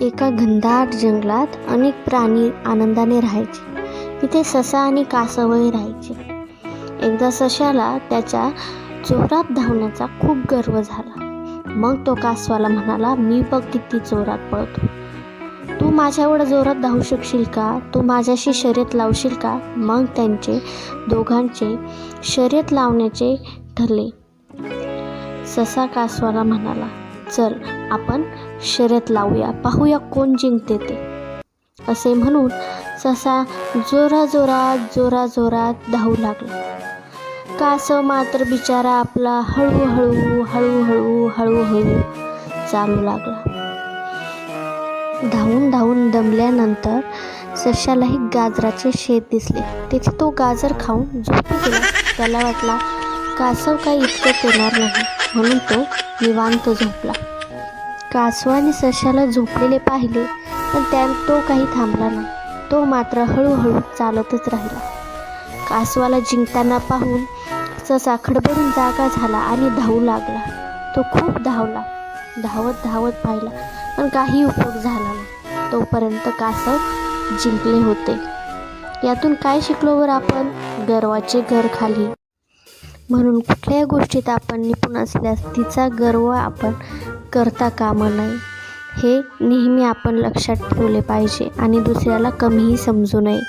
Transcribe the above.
एका घनदाट जंगलात अनेक प्राणी आनंदाने राहायचे. तिथे ससा आणि कासवही राहायचे. एकदा सशाला त्याच्या जोरात धावण्याचा खूप गर्व झाला. मग तो कासवाला म्हणाला मी बघ किती जोरात पळतो. तू माझ्यावर जोरात धावू शकशील का? तू माझ्याशी शर्यत लावशील का? मग त्यांचे दोघांचे शर्यत लावण्याचे ठरले. ससा कासवाला म्हणाला चल आपण शर्यत लावूया. पाहूया कोण जिंकते ते. असे म्हणून ससा जोरा जोरात जोरा जोरात धावू लागला. कासव मात्र बिचारा आपला हळूहळू हळूहळू हळूहळू चालू लागला. धावून धावून दमल्यानंतर सशालाही गाजराचे शेत दिसले. तेथे तो गाजर खाऊन झोपू गेला. त्याला वाटला कासव काही इतकं येणार नाही. म्हणून तो निवांत झोपला. कासवाने सशाला झोपलेले पाहिले पण त्या तो काही थांबला नाही. तो मात्र हळूहळू चालतच राहिला. कासवाला जिंकताना पाहून ससा खडबडून जागा झाला आणि धावू लागला. तो खूप धावला. धावत धावत पाहिला पण काही उपयोग झाला नाही. तोपर्यंत कासव जिंकले होते. यातून काय शिकलो वर आपण? गर्वाचे घर खाली. म्हणून कुठल्याही गोष्टीत आपण निपुण असल्यास तिचा गर्व आपण करता कामा नये हे नेहमी आपण लक्षात ठेवले पाहिजे आणि दुसऱ्याला कमीही समजू नये.